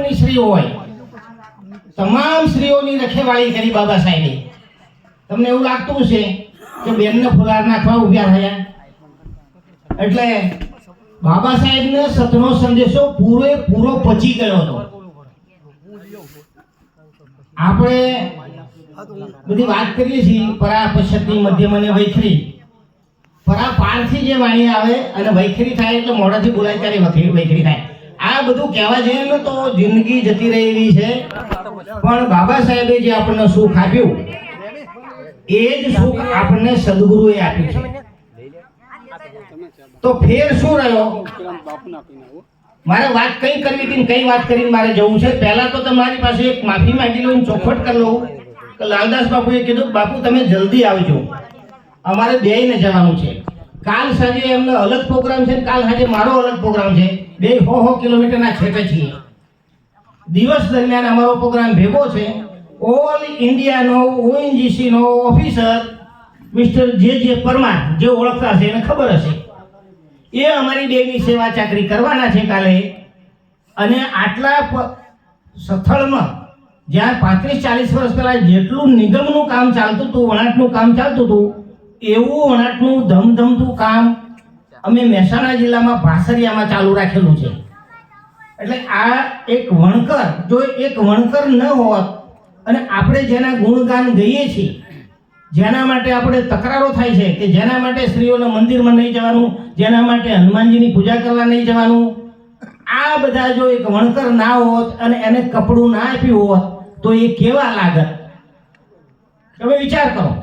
રંગની સ્ત્રીઓ હોય. તમામ સ્ત્રીઓની રખેવાળી કરી બાબા સાહેબે. તમને એવું લાગતું છે કે બેનને ફુલાર નાખવા ઉભ્યા થયા એટલે બાબા સાહેબને સતનો સંદેશો પૂરે પૂરો પચી ગયો હતો. આપણે બધી વાત કરીએ છીએ પરા પશ્ચતની મધ્યમ અને વૈખરી. પરા પારથી જે વાણી આવે અને વૈખરી થાય એટલે મોઢાથી બોલાય ત્યારે વખરી વૈખરી થાય. આ બધું કહેવા જઈએ તો જિંદગી જતી રહેલી છે. પણ બાબા સાહેબે જે આપણને સુખ આપ્યું, એ જ સુખ આપણને સદગુરુએ આપ્યું છે. તો ફેર શું રહ્યો? મારે વાત કઈ કરવી હતી કઈ વાત કરીને મારે જવું છે? પહેલા તો તમારી પાસે એક માફી માંગી લઉં ચોખવટ કરી લઉં. લાલદાસ બાપુએ કીધું, બાપુ, તમે જલ્દી આવજો. અમારે બેયને જવાનું છે. કાલ સાંજે એમનો અલગ પ્રોગ્રામ છે કાલ સાંજે મારો અલગ પ્રોગ્રામ છે. બે હો હો કિલોમીટરના છેટે છીએ. દિવસ દરમિયાન અમારો પ્રોગ્રામ ભેગો છે. ઓલ ઇન્ડિયાનો ઓએનજીસીનો officer mister J J Parmar જે ઓળખતા હશે એને ખબર હશે. એ અમારી બેની સેવા ચાકરી કરવાના છે કાલે. અને આટલા સ્થળમાં જ્યાં પાંત્રીસ ચાલીસ વર્ષ પહેલા જેટલું નિગમનું કામ ચાલતું હતું, વણાટનું કામ ચાલતું હતું એવું અણાટનું ધમધમતું કામ અમે મહેસાણા જિલ્લામાં ભાસરિયામાં ચાલુ રાખેલું છે. એટલે આ એક વણકર, જો એક વણકર ન હોત અને આપણે જેના ગુણગાન ગઈએ છીએ, જેના માટે આપણે તકરારો થાય છે કે જેના માટે સ્ત્રીઓને મંદિરમાં નહીં જવાનું, જેના માટે હનુમાનજીની પૂજા કરવા નહીં જવાનું, આ બધા જો એક વણકર ના હોત અને એને કપડું ના આપ્યું હોત તો એ કેવા લાગત? તમે વિચાર કરો.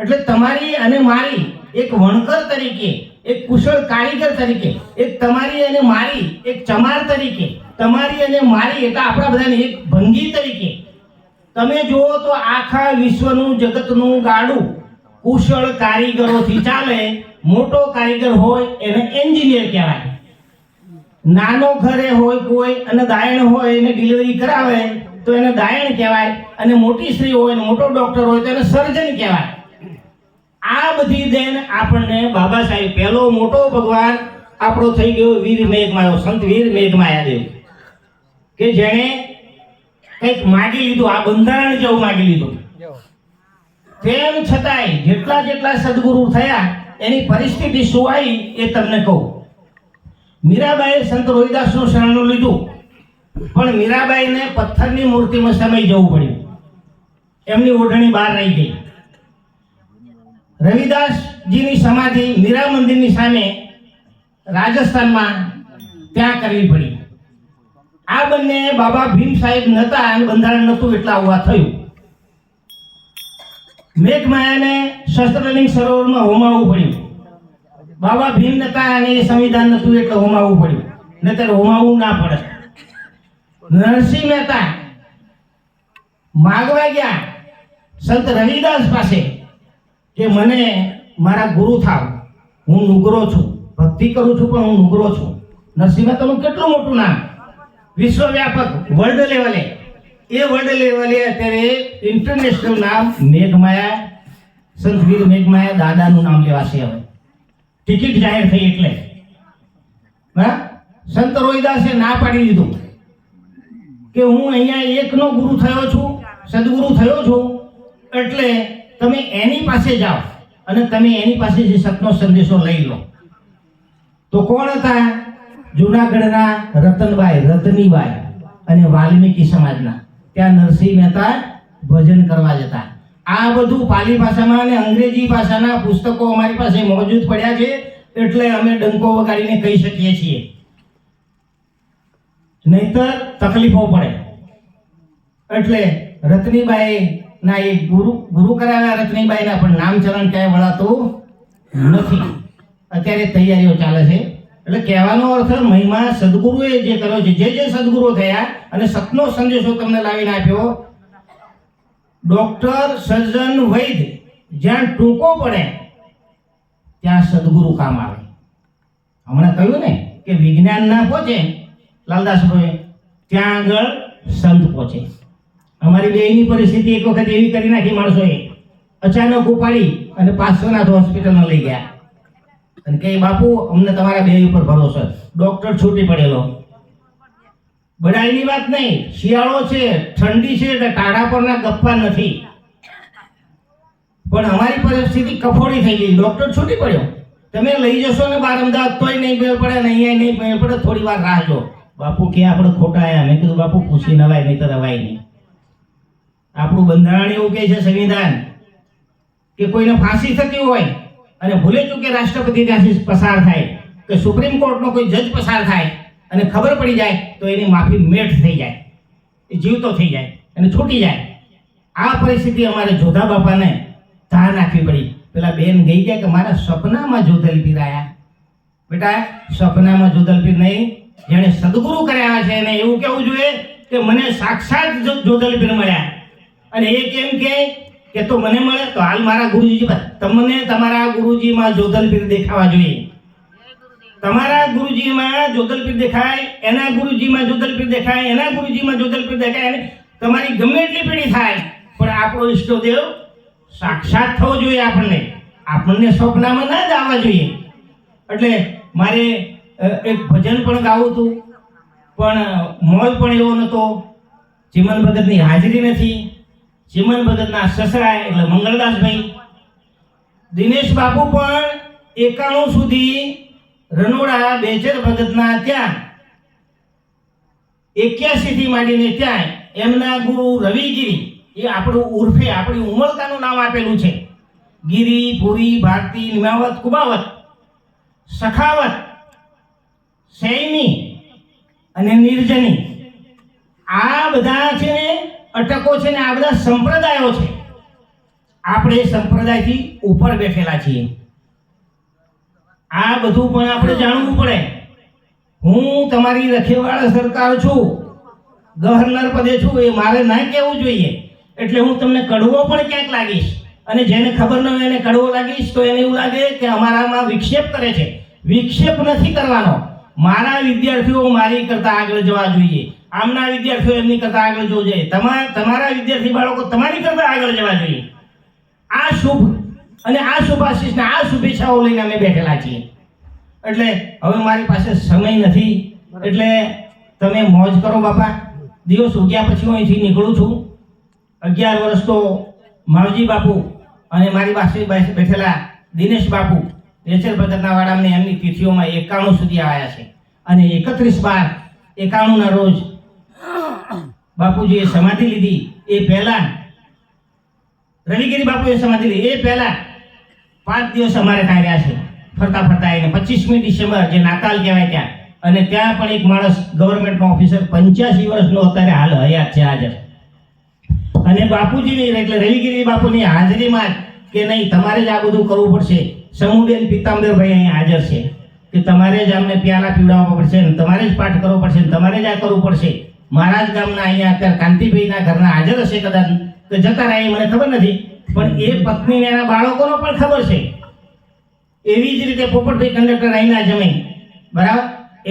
એટલે તમારી અને મારી એક વણકર તરીકે, એક કુશળ કારીગર તરીકે, એક તમારી અને મારી એક ચમાર તરીકે, તમારી અને મારી એટલે આપણા બધાની એક ભંગી તરીકે. તમે જુઓ તો આખા વિશ્વનું જગતનું ગાડું કુશળ કારીગરોથી ચાલે, મોટો કારીગર હોય એને એન્જિનિયર કહેવાય. નાનો ઘરે હોય કોઈ અને દાયણ હોય એને ડિલિવરી કરાવે, તો એને દાયણ કહેવાય અને મોટી સ્ત્રી હોય ને મોટો ડોક્ટર હોય તો એને સર્જન કહેવાય. આ બધી દેન આપણને બાબા સાહેબ, પહેલો મોટો ભગવાન આપણો થઈ ગયો વીર મેઘમાયો, સંત વીર મેઘમાયાદેવ. કે જેણે કંઈક માગી લીધું, આ બંધારણ જેવું માગી લીધું. તેમ છતાંય જેટલા જેટલા સદગુરુ થયા, એની પરિસ્થિતિ શું આવી એ તમને કહું. મીરાબાઈએ સંત રોહિદાસનું શરણું લીધું, પણ મીરાબાઈને પથ્થરની મૂર્તિમાં સમય જવું પડ્યું. એમની ઓઢણી બહાર રહી ગઈ. રવિદાસજીની સમાધિ મીરા મંદિરની સામે રાજસ્થાનમાં ત્યાં કરવી પડી. આ બંને બાબા ભીમ સાહેબ નતા અને બંધારણ નતું એટલા આવવા થયું. મેઘમાયાને શસ્ત્રલિંગ સરોવરમાં હોમાવવું પડ્યું. બાબા ભીમ નતા અને એ સંવિધાન નતું એટલે હોમાવવું પડ્યું. નહીતર હોમાવવું ના પડે. નરસિંહ મહેતા માગવા ગયા. સંત રવિદાસ પાસે કે મને મારા ગુરુ થાવ. હું નુગરો છું. ભક્તિ કરું છું, પણ હું નુગરો છું. નરસિંહ મહેતાનું કેટલું મોટું નામ? વિશ્વવ્યાપક વર્લ્ડ લેવલે એ. વર્લ્ડ લેવલે અત્યારે ઇન્ટરનેશનલ નામ મેઘમાયા સંતવીર મેઘમાયા દાદાનું નામ લેવાશે હવે. ટિકિટ જાહેર થઈ એટલે. હા? સંત રોહિદાસે ના પાડી દીધું. કે હું અહીંયા એકનો ગુરુ થયો છું, સદગુરુ થયો છું, એટલે તમે એની પાસે જાઓ અને તમે એની પાસે જે સતનો સંદેશો લઈ લો. તો કોણ હતા? જુનાગઢના રતનબાઈ રતનીભાઈ અને વાલ્મીકી સમાજના. ત્યાં નરસિંહ મહેતા ભજન કરવા જતા. આ બધું પાલી ભાષામાં અને અંગ્રેજી ભાષાના પુસ્તકો અમારી પાસે મોજૂદ પડ્યા છે, એટલે અમે ડંકો વગાડીને કહી શકીએ છીએ. નહીતર તકલીફો પડે. એટલે રતનીબાઈ ના, એ ગુરુ ગુરુ કરાવ્યા રતનીબાઈના, પણ નામચરણ ક્યાંય વળાતું નથી. અત્યારે તૈયારીઓ ચાલે છે. એટલે કહેવાનો અર્થ, મહિમા સદગુરુએ જે કર્યો છે, જે જે સદગુરુ થયા અને સતનો સંદેશો તમને લાવીને આપ્યો, ડોક્ટર સર્જન વૈદ, જ્યાં ટૂંકો પડે, ત્યાં સદગુરુ કામ આવે. હમણાં કહ્યું ને કે વિજ્ઞાન ના પહોંચે લાલદાસભાઈ ત્યાં આગળ સંત પહોંચે. અમારી બેની પરિસ્થિતિ એક વખત એવી કરી નાખી માણસોએ. અચાનક ઉપાડી અને પાર્શ્વનાથ હોસ્પિટલમાં લઈ ગયા. અને કે બાપુ, અમને તમારા બે ઉપર ભરોસો છે." ડોક્ટર છૂટી પડેલો. બડાઈની વાત નહીં, શિયાળો છે, ઠંડી છે, એટલે ટાઢા પરના ગપ્પા નથી. પણ અમારી પરિસ્થિતિ કફોડી થઈ ગઈ. ડોક્ટર છૂટી પડ્યો. તમે લઈ જશો ને બાર અમદાવાદ, તોય નહીં મેળ પડે ને અહીંયા નહીં મેળ પડે, થોડી વાર રાહ જો. બાપુ, કે આપણે ખોટા આવ્યા મેં કીધું, બાપુ, પૂછી નવાય, નહીં તો રવાય નહીં. આપણું બંધારણ એવું કહે છે સંવિધાન કે કોઈને ફાંસી થતી હોય અને ભૂલે ચૂકે રાષ્ટ્રપતિ ત્યાંથી પસાર થાય, કે સુપ્રીમ કોર્ટનો કોઈ જજ પસાર થાય અને ખબર પડી જાય તો એની માફી મેઠ થઈ જાય, એ જીવતો થઈ જાય અને છૂટી જાય. આ પરિસ્થિતિ અમારે જોધા બાપાને ધાર નાખવી પડી. પેલા બેન ગઈ ગયા કે મારા સપનામાં જોધલપીર આવ્યા બેટા, સપનામાં જોધલપીર નહીં, જેણે સદગુરુ કર્યા છે એને એવું કહેવું જોઈએ કે મને સાક્ષાત જોધલપીર મળ્યા. અને એ કેમ કે કે તો મને મળે તો હાલ મારા ગુરુજી તમને તમારા ગુરુજીમાં જોધલપીર દેખાવા જોઈએ. તમારા ગુરુજીમાં જોધલપીર દેખાય, એના ગુરુજીમાં જોધલપીર દેખાય, એના ગુરુજીમાં જોધલપીર દેખાય અને તમારી ગમે એટલી પેઢી થાય. પણ આપણો ઈષ્ટદેવ સાક્ષાત થવો જોઈએ આપણને. આપણને સ્વપ્નમાં ના જ આવવા જોઈએ. એટલે મારે એક ભજન પણ ગાવું હતું. પણ મોલ પણ એવો નહોતો ચિમન ભગતની હાજરી નથી. ચિમન ભગતના સસરા એટલે મંગળદાસભાઈ. દિનેશ બાપુ પણ એકાણું સુધી રનોડા બેચર ભગતના ત્યાં. એક્યાસી માંડીને ત્યાં એમના ગુરુ રવિગીરી, એ આપણું ઉર્ફે આપણી ઉમળકાનું નામ આપેલું છે. ગીરી, પુરી, ભારતી, નિમાવત કુબાવત સખાવત, સૈની અને નિર્જની. આ બધા અટકો છે ને આ બધા સંપ્રદાયો છે. આપણે સંપ્રદાયથી ઉપર બેઠેલા છીએ. આ બધું પણ આપણે જાણવું પડે. હું તમારી રખેવાળ સરકાર છું. ગવર્નર પદે છું, એ મારે ના કહેવું જોઈએ. એટલે હું તમને કડવો પણ ક્યાંક લાગીશ. અને જેને ખબર ન હોય એને કડવો લાગીશ, તો એને એવું લાગે કે અમારામાં વિક્ષેપ કરે છે. વિક્ષેપ નથી કરવાનો. મારા વિદ્યાર્થીઓ મારી કરતા આગળ જવા જોઈએ. આમના વિદ્યાર્થીઓ એમની કરતા આગળ જવું જોઈએ. તમારા તમારા વિદ્યાર્થી બાળકો તમારી કરતા આગળ જવા જોઈએ. આ શુભ અને આ શુભાશીષને આ શુભેચ્છાઓ લઈને અમે બેઠેલા છીએ. એટલે હવે મારી પાસે સમય નથી. એટલે તમે મોજ કરો બાપા. દિવસ ઉગ્યા પછી હું અહીંથી નીકળું છું. અગિયાર વર્ષ તો માવજી બાપુ અને મારી પાસે બેઠેલા દિનેશ બાપુ રેચર ભગતના વાડામાં એમની તિથિઓમાં એકાણું સુધી આવ્યા છે. અને એકત્રીસ બાર એકાણુંના રોજ બાપુજીએ સમાધિ લીધી. એ પહેલાં રવિગીરી બાપુએ સમાધિ લીધી. એ પહેલાં પાંચ દિવસ અમારે ત્યાં રહ્યા છે. ફરતા ફરતા એને પચીસમી ડિસેમ્બર જે નાતાલ કહેવાય ત્યાં. અને ત્યાં પણ એક માણસ ગવર્મેન્ટનો ઓફિસર પંચ્યાસી વર્ષનો અત્યારે હાલ હયાત છે હાજર. અને બાપુજીની એટલે રવિગીરી બાપુની હાજરીમાં જ કે નહીં, તમારે જ આ બધું કરવું પડશે. સમુબેન પિતાંબરભાઈ અહીં હાજર છે કે તમારે જ અમને પ્યાલા પીવડાવવા પડશે ને તમારે જ પાઠ કરવો પડશે ને તમારે જ આ કરવું પડશે. મારા જ ગામના અહીંયા અત્યારે કાંતિભાઈના ઘરના હાજર હશે કદાચ તો જતા રહ્યા મને ખબર નથી, પણ એ પત્નીને એના બાળકોનો પણ ખબર છે. એવી જ રીતે પોપટભાઈ કંડક્ટર અહીંના જમે. બરાબર?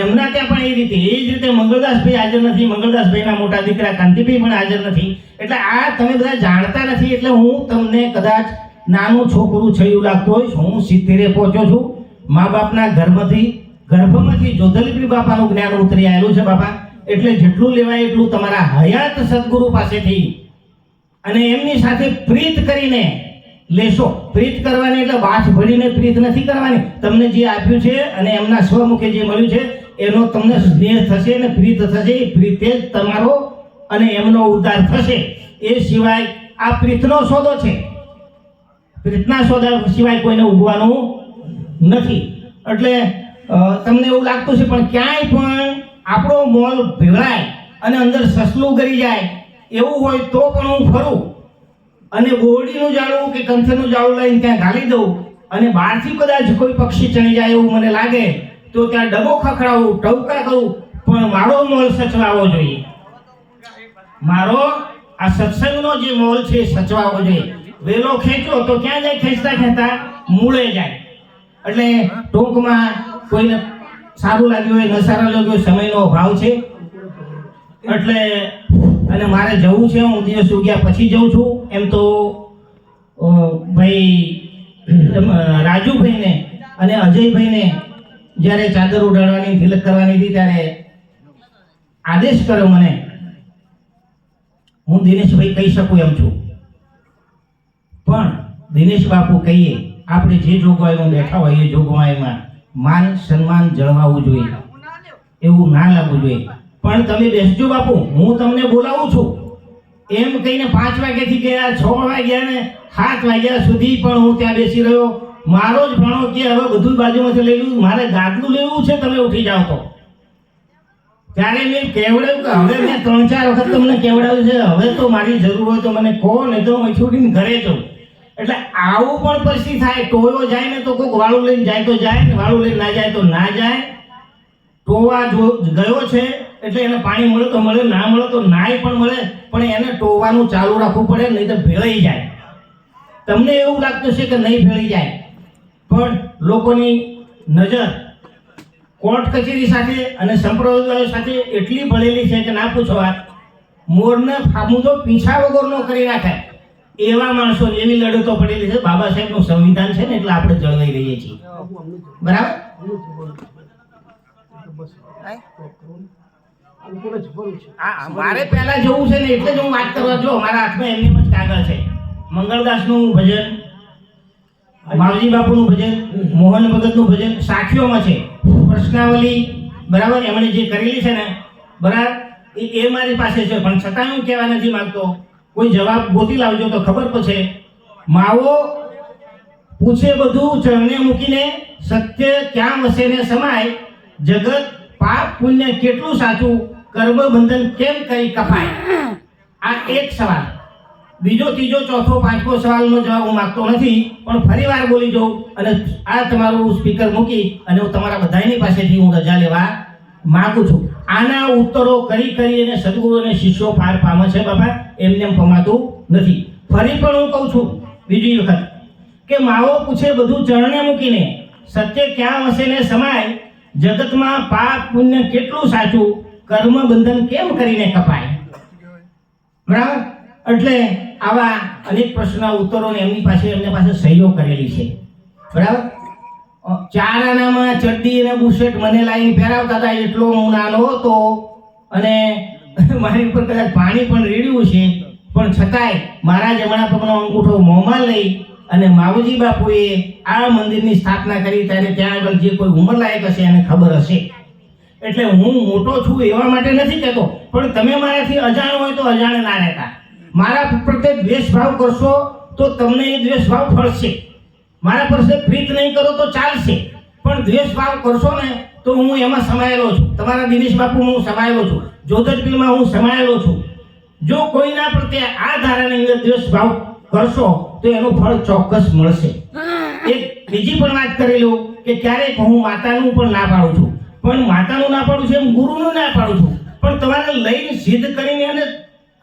એમના ત્યાં પણ એ રીતે, એ જ રીતે મંગળદાસભાઈ હાજર નથી, મંગળદાસભાઈના મોટા દીકરા કાંતિભાઈ પણ હાજર નથી. એટલે આ તમે બધા જાણતા નથી, એટલે હું તમને કદાચ નાનું છોકરું એવું લાગતું હોય હું સિત્તેરે પહોંચ્યો છું. મા બાપના ગર્ભથી ગર્ભમાંથી જોધલપીર બાપાનું જ્ઞાન ઉતરી આવેલું છે બાપા. એટલે જેટલું લેવાય એટલું તમારા હયાત સદગુરુ પાસેથી. અને એમની સાથે પ્રીત કરીને લેશો. પ્રીત કરવાની એટલે વાસ ભળીને પ્રીત નથી કરવાની. તમને જે આપ્યું છે અને એમના સ્વમુખે જે મળ્યું છે, એનો તમને સ્નેહ થશે અને પ્રીત થશે. એ પ્રીતે જ તમારો અને એમનો ઉદ્ધાર થશે. એ સિવાય આ પ્રીતનો સોદો છે. પ્રીતના સોદા સિવાય કોઈને ઉભવાનું નથી. એટલે તમને એવું લાગતું છે પણ ક્યાંય પણ આપણો મોલ ભેળાય અને અંદર સસલું કરી જાય, એવું હોય તો પણ હું ફરું. અને ગોળીનું જાળવું કે કંથરનું જાળવું લઈને ત્યાં ઘાલી દઉં અને બહારથી કદાચ કોઈ પક્ષી ચણી જાય એવું મને લાગે, તો ત્યાં ડબો ખખડાવું, ટવકા કરું, પણ મારો મોલ સચવાવો જોઈએ. મારો, આ સત્સંગનો જે મોલ છે સચવાવો જોઈએ. વેલો ખેંચો તો ક્યાં જાય? ખેંચતા ખેંચતા મૂળે જાય. એટલે ટૂંકમાં કોઈને સારું લાગ્યું હોય ન સારા લાગ્યું સમયનો અભાવ છે. એટલે અને મારે જવું છે, હું દિવસ ઉગ્યા પછી જઉં છું. એમ તો ભાઈ રાજુભાઈને અને અજયભાઈને જ્યારે ચાદર ઉડાડવાની, તિલક કરવાની હતી ત્યારે આદેશ કર્યો મને. હું દિનેશભાઈ કહી શકું એમ છું. પણ દિનેશ બાપુ કહીએ, આપણે જે જોગવાઈમાં બેઠા હોય એ જોગવાઈમાં માન, સન્માન જળવાવું જોઈએ. એવું ના લાગવું જોઈએ. પણ તમે બેસજો બાપુ, હું તમને બોલાવું છું. એમ કહીને પાંચ વાગ્યાથી ગયા, છ વાગ્યા ને સાત વાગ્યા સુધી પણ હું ત્યાં બેસી રહ્યો. મારો જ ભણો કે હવે બધું બાજુમાંથી લઈ લીધું મારે ગાદલું લેવું છે, તમે ઉઠી જાઓ તો. ત્યારે મેં કેવડાવ્યું કે હવે મેં ત્રણ ચાર વખત તમને કેવડાવ્યું છે, હવે તો મારી જરૂર હોય તો મને કહો ને તો હું છોડીને ઘરે જાઉં. એટલે આવું પણ પછી થાય ટોયો જાય ને તો કોઈક વાળું લઈને જાય તો જાય ને વાળું લઈને ના જાય તો ના જાય. ટોવા જો ગયો છે એટલે એને પાણી મળે તો મળે, ના મળે તો નાય પણ મળે, પણ એને ટોવાનું ચાલુ રાખવું પડે, નહીં તો ભેળાઈ જાય. તમને એવું લાગતું છે કે નહીં ભેળી જાય. પણ લોકોની નજર કોર્ટ કચેરી સાથે અને સંપ્રદાયો સાથે એટલી ભળેલી છે કે ના પૂછો વાત. મોરને ફામુદો પીછા વગરનો કરી નાખે. એવા માણસો એવી લડતો પડેલી છે. બાબા સાહેબનું સંવિધાન છે ને એટલે આપણે જળવાઈ રહીએ છીએ. બરાબર? આ મારે પહેલા જવું છે ને એટલે જ હું વાત કરવા જો મારા હાથમાં એમની જ કાગળ છે. મંગળદાસનું ભજન માવજી બાપુનું ભજન મોહન ભગતનું ભજન સાખીઓમાં છે. પ્રશ્નાવલી બરાબર? એમણે જે કરેલી છે ને બરાબર? એ એ મારી પાસે છે. પણ છતાં હું કહેવા નથી માંગતો. કોઈ જવાબ ગોતી લાવજો તો ખબર પડશે. માવો પૂછે બધું, ચરણે મૂકીને સત્ય ક્યાં વસે ને સમાય? જગત પાપ પુણ્ય કેટલું સાચું? કર્મ બંધન કેમ કરી કપાય? આ એક સવાલ. બીજો, ત્રીજો, ચોથો, પાંચમો સવાલનો જવાબ હું માગતો નથી, પણ ફરી વાર બોલી જઉં અને આ તમારું સ્પીકર મૂકી અને હું તમારા બધાની પાસેથી હું રજા લેવા માગું છું. આના ઉત્તરો કરી કરી અને સદગુરુ અને શિષ્યો પાર પામે છે બાપા. એમને ફમાતું નથી. ફરી પણ હું કહું છું, બીજી વખત, કે માવો પૂછે બધું ચરણે મૂકીને, સત્ય ક્યાં હશે ને સમાય? જગતમાં પાપ પુણ્ય કેટલું સાચું? કર્મ બંધન કેમ કરીને કપાય? બરાબર? એટલે આવા અનેક પ્રશ્નના ઉત્તરોને એમની પાસે એમની પાસે સહીઓ કરેલી છે. બરાબર? ચાર આનામાં ચડ્ડી અને બુશેટ મને લાવીને પહેરાવતા હતા, એટલો હું નાનો હતો. અને મારી ઉપર કદાચ પાણી પણ રેડ્યું છે પણ છતાંય મારા જમણા પગનો અંગૂઠો મોંમાં લઈ અને માવજી બાપુએ આ મંદિરની સ્થાપના કરી, ત્યારે ત્યાં આગળ જે કોઈ ઉંમરલાયક હશે એને ખબર હશે. એટલે હું મોટો છું એવા માટે નથી કહેતો, પણ તમે મારાથી અજાણ હોય તો અજાણ ના રહેતા. મારા પ્રત્યે દ્વેષભાવ કરશો તો તમને એ દ્વેષભાવ ફળશે. મારા પ્રત્યે પ્રીત નહીં કરો તો ચાલશે. પણ દ્વેષભાવ કરશો ને તો હું એમાં સમાયેલો છું. તમારા દિનેશ બાપુ હું સમાયેલો છું. જ્યોતિર્પિલમાં હું સમાયેલો છું. જો કોઈના પ્રત્યે આ ધારાની અંદર દ્વેષભાવ કરશો તો એનું ફળ ચોક્કસ મળશે. એક બીજી પણ વાત કરેલું કે ક્યારેક હું માતાનું પણ ના પાડું છું. પણ માતાનું ના પાડું છું એમ ગુરુનું ના પાડું છું. પણ તમારે લઈને સિદ્ધ કરીને એને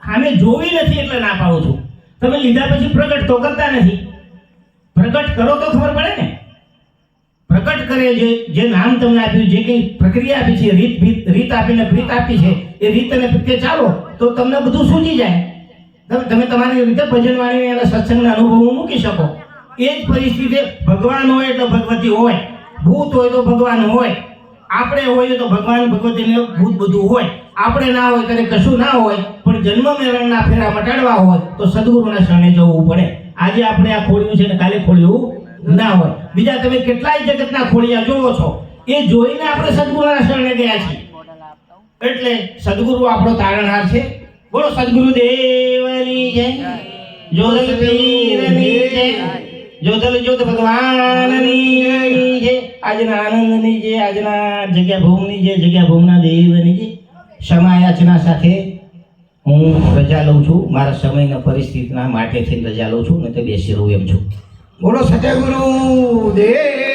સામે જોવી નથી એટલે ના પાડું છું. તમે લીધા પછી પ્રગટ તો કરતા નથી. પ્રગટ કરો તો ખબર પડે ને? પ્રગટ કરે જે જે નામ તમને આપ્યું, જે કંઈ પ્રક્રિયા આપી છે, રીત ભીત રીત આપીને પ્રીત આપી છે, એ રીત અને પ્રત્યે ચાલો, તો તમને બધું સૂચી જાય. તમે તમે તમારી રીતે ભજન વાણીને અને સત્સંગના અનુભવો મૂકી શકો. એ જ પરિસ્થિતિ ભગવાન હોય એટલે ભગવતી હોય. ભૂત હોય તો ભગવાન હોય. આપણે હોઈએ તો ભગવાન ભગવતીને ભૂત બધું હોય. આપણે ના હોય ત્યારે કશું ના હોય. પણ જન્મ મરણના ફેરા મટાડવા હોય, તો સદગુરુના શરણે જવું પડે. આજે આપણે આ ખોલ્યું છે ને કાલે ખોલ્યું ના હોય. બીજા તમે કેટલાય જગતના ખોળિયા જોવો છો. એ જોઈને આપણે સદગુરુના શરણે ગયા છીએ. એટલે સદગુરુ આપણો તારણહાર છે. બોલો, સદગુરુ દેવની જય. જોધલ પીરની જય. જોદલ જોત ભગવાનની જય. આજના આનંદની જય, આજના જગ્યા ભૂમની જય, જગ્યા ભૂમના દેવની જય. ક્ષમાયાચના સાથે હું રજા લઉં છું. મારા સમયના પરિસ્થિતિના માટેથી રજા લઉં છું ને તે બેસી રહું એમ છું. બોલો સત્યગુરુ દેવ